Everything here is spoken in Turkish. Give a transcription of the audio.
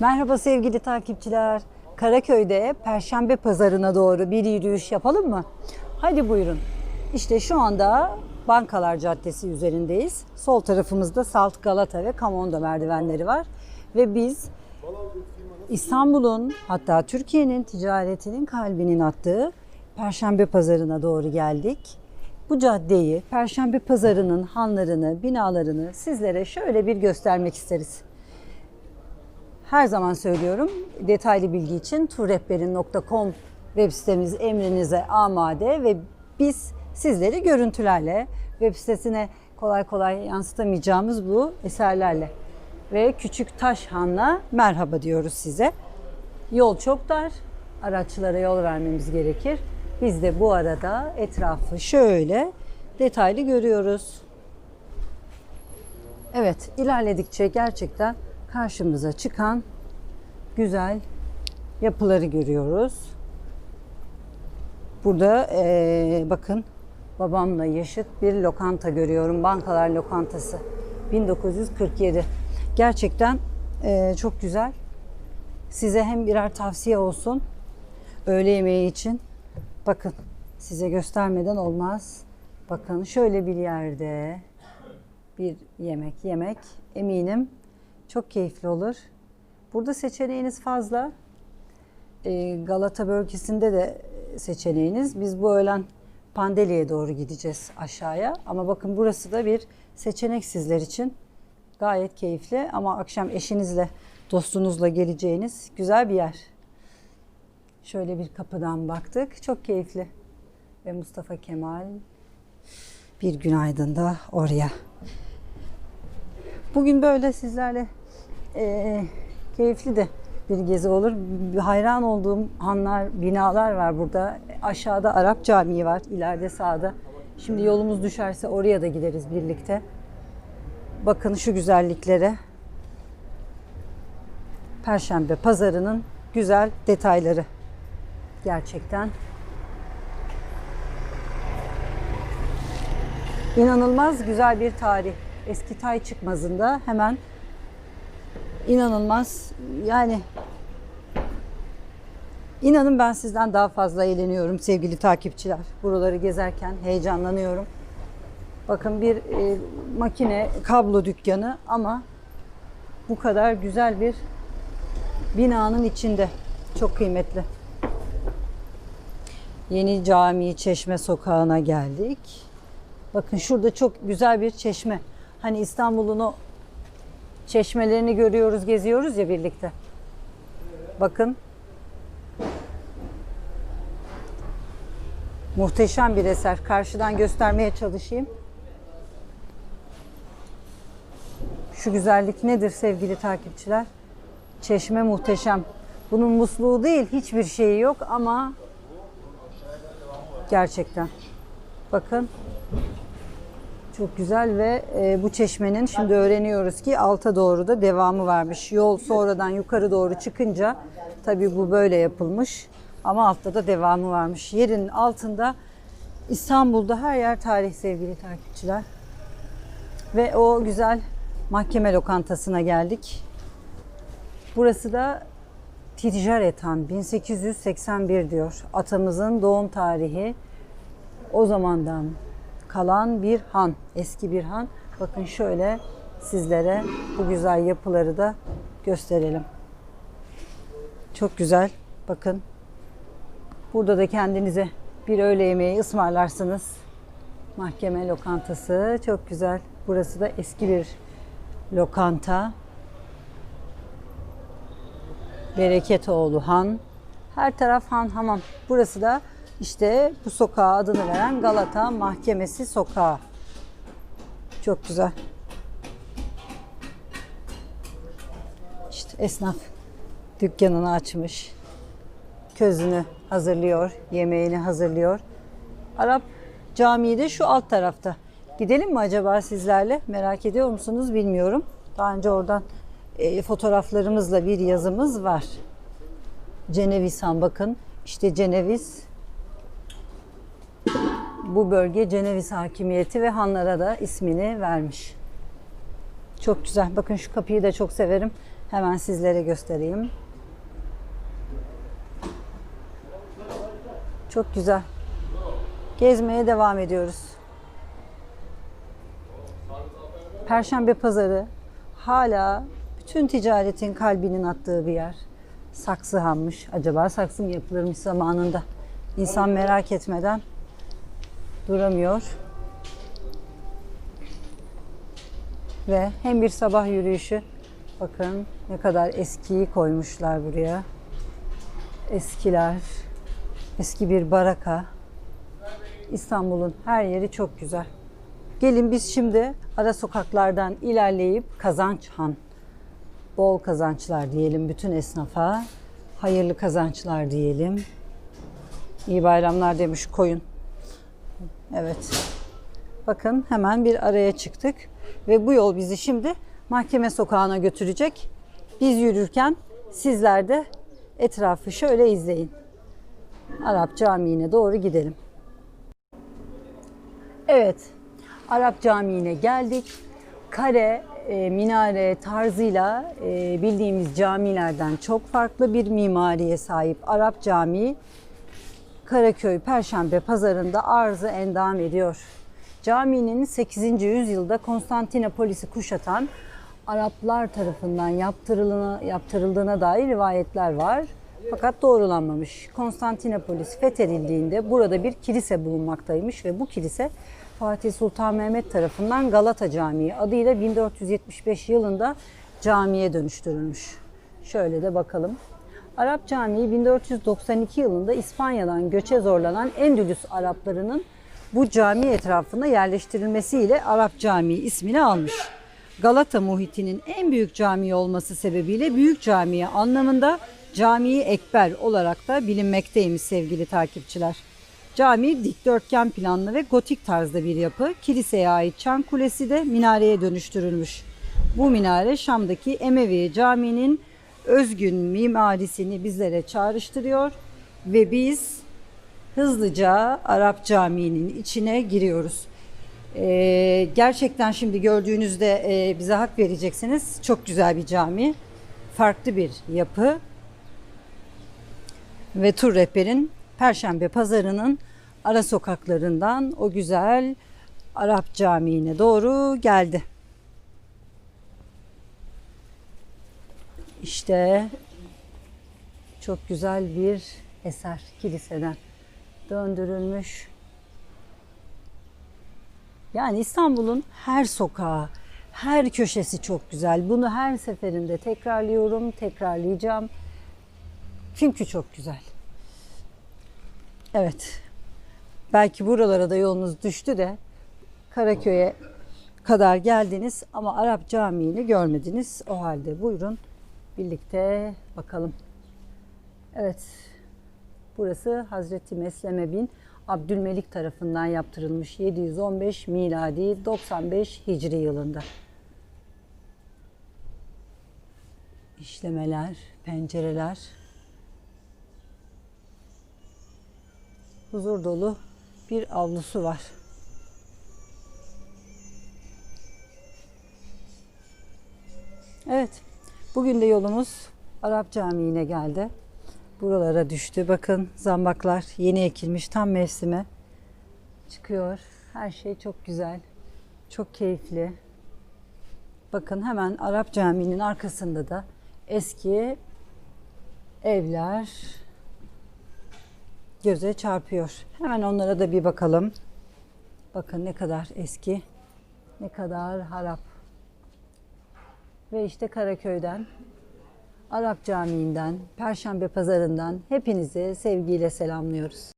Merhaba sevgili takipçiler. Karaköy'de Perşembe Pazarına doğru bir yürüyüş yapalım mı? Hadi buyurun. İşte şu anda Bankalar Caddesi üzerindeyiz. Sol tarafımızda Salt Galata ve Kamondo merdivenleri var. Ve biz İstanbul'un hatta Türkiye'nin ticaretinin kalbinin attığı Perşembe Pazarına doğru geldik. Bu caddeyi, Perşembe Pazarı'nın hanlarını, binalarını sizlere şöyle bir göstermek isteriz. Her zaman söylüyorum detaylı bilgi için turrehberin.com web sitemiz emrinize amade ve biz sizleri görüntülerle web sitesine kolay kolay yansıtamayacağımız bu eserlerle ve Küçük Taşhan'la merhaba diyoruz size. Yol çok dar, araçlara yol vermemiz gerekir. Biz de bu arada etrafı şöyle detaylı görüyoruz. Evet, ilerledikçe gerçekten karşımıza çıkan güzel yapıları görüyoruz. Burada eee, bakın babamla yaşıt bir lokanta görüyorum. Bankalar lokantası. 1947. Gerçekten eee, çok güzel. Size hem birer tavsiye olsun öğle yemeği için. Bakın size göstermeden olmaz. Bakın şöyle bir yerde bir yemek yemek eminim çok keyifli olur. Burada seçeneğiniz fazla. Ee, Galata bölgesinde de seçeneğiniz. Biz bu öğlen Pandeli'ye doğru gideceğiz aşağıya. Ama bakın burası da bir seçenek sizler için. Gayet keyifli ama akşam eşinizle, dostunuzla geleceğiniz güzel bir yer. Şöyle bir kapıdan baktık. Çok keyifli. Ve Mustafa Kemal bir günaydın da oraya. Bugün böyle sizlerle eee, keyifli de bir gezi olur. Hayran olduğum hanlar, binalar var burada. Aşağıda Arap Camii var, ileride sağda. Şimdi yolumuz düşerse oraya da gideriz birlikte. Bakın şu güzelliklere. Perşembe pazarının güzel detayları. Gerçekten. İnanılmaz güzel bir tarih. Eski Tay çıkmazında hemen inanılmaz yani inanın ben sizden daha fazla eğleniyorum sevgili takipçiler. Buraları gezerken heyecanlanıyorum. Bakın bir e, makine kablo dükkanı ama bu kadar güzel bir binanın içinde. Çok kıymetli. Yeni Cami Çeşme Sokağı'na geldik. Bakın şurada çok güzel bir çeşme. Hani İstanbul'un o çeşmelerini görüyoruz, geziyoruz ya birlikte. Bakın. Muhteşem bir eser. Karşıdan göstermeye çalışayım. Şu güzellik nedir sevgili takipçiler? Çeşme muhteşem. Bunun musluğu değil, hiçbir şeyi yok ama gerçekten. Bakın çok güzel ve e, bu çeşmenin şimdi öğreniyoruz ki alta doğru da devamı varmış. Yol sonradan yukarı doğru çıkınca tabii bu böyle yapılmış ama altta da devamı varmış. Yerin altında İstanbul'da her yer tarih sevgili takipçiler. Ve o güzel mahkeme lokantasına geldik. Burası da Ticaretan 1881 diyor. Atamızın doğum tarihi o zamandan kalan bir han, eski bir han. Bakın şöyle sizlere bu güzel yapıları da gösterelim. Çok güzel. Bakın. Burada da kendinize bir öğle yemeği ısmarlarsınız. Mahkeme lokantası çok güzel. Burası da eski bir lokanta. Bereketoğlu Han. Her taraf han hamam. Burası da işte bu sokağa adını veren Galata Mahkemesi Sokağı. Çok güzel. İşte esnaf dükkanını açmış. Közünü hazırlıyor, yemeğini hazırlıyor. Arap Camii de şu alt tarafta. Gidelim mi acaba sizlerle? Merak ediyor musunuz bilmiyorum. Daha önce oradan e, fotoğraflarımızla bir yazımız var. Ceneviz bakın. İşte Ceneviz bu bölge Ceneviz hakimiyeti ve hanlara da ismini vermiş. Çok güzel. Bakın şu kapıyı da çok severim. Hemen sizlere göstereyim. Çok güzel. Gezmeye devam ediyoruz. Perşembe pazarı hala bütün ticaretin kalbinin attığı bir yer. Saksı hanmış. Acaba saksı mı yapılırmış zamanında? İnsan merak etmeden duramıyor. Ve hem bir sabah yürüyüşü. Bakın ne kadar eskiyi koymuşlar buraya. Eskiler. Eski bir baraka. İstanbul'un her yeri çok güzel. Gelin biz şimdi ara sokaklardan ilerleyip Kazançhan, bol kazançlar diyelim bütün esnafa. Hayırlı kazançlar diyelim. İyi bayramlar demiş koyun. Evet. Bakın hemen bir araya çıktık ve bu yol bizi şimdi mahkeme sokağına götürecek. Biz yürürken sizler de etrafı şöyle izleyin. Arap Camii'ne doğru gidelim. Evet, Arap Camii'ne geldik. Kare, e, minare tarzıyla e, bildiğimiz camilerden çok farklı bir mimariye sahip Arap Camii Karaköy Perşembe Pazarı'nda arzı endam ediyor. Caminin 8. yüzyılda Konstantinopolis'i kuşatan Araplar tarafından yaptırıldığına, yaptırıldığına dair rivayetler var. Fakat doğrulanmamış. Konstantinopolis fethedildiğinde burada bir kilise bulunmaktaymış ve bu kilise Fatih Sultan Mehmet tarafından Galata Camii adıyla 1475 yılında camiye dönüştürülmüş. Şöyle de bakalım. Arap Camii 1492 yılında İspanya'dan göçe zorlanan Endülüs Araplarının bu cami etrafına yerleştirilmesiyle Arap Camii ismini almış. Galata muhitinin en büyük cami olması sebebiyle büyük camiye anlamında Camii Ekber olarak da bilinmekteymiş sevgili takipçiler. Cami dikdörtgen planlı ve gotik tarzda bir yapı. Kiliseye ait çan kulesi de minareye dönüştürülmüş. Bu minare Şam'daki Emevi Camii'nin özgün mimarisini bizlere çağrıştırıyor ve biz hızlıca Arap Camii'nin içine giriyoruz. Ee, gerçekten şimdi gördüğünüzde e, bize hak vereceksiniz. Çok güzel bir cami. Farklı bir yapı. Ve tur rehberin Perşembe pazarının ara sokaklarından o güzel Arap Camii'ne doğru geldi. İşte çok güzel bir eser kiliseden döndürülmüş. Yani İstanbul'un her sokağı, her köşesi çok güzel. Bunu her seferinde tekrarlıyorum, tekrarlayacağım. Çünkü çok güzel. Evet. Belki buralara da yolunuz düştü de Karaköy'e kadar geldiniz ama Arap Camii'ni görmediniz. O halde buyurun birlikte bakalım. Evet. Burası Hazreti Mesleme bin Abdülmelik tarafından yaptırılmış 715 miladi 95 Hicri yılında. İşlemeler, pencereler, huzur dolu bir avlusu var. Evet, bugün de yolumuz Arap Camii'ne geldi. Buralara düştü. Bakın zambaklar yeni ekilmiş tam mevsime çıkıyor. Her şey çok güzel. Çok keyifli. Bakın hemen Arap Camii'nin arkasında da eski evler göze çarpıyor. Hemen onlara da bir bakalım. Bakın ne kadar eski, ne kadar harap. Ve işte Karaköy'den, Arap Camii'nden, Perşembe Pazarı'ndan hepinizi sevgiyle selamlıyoruz.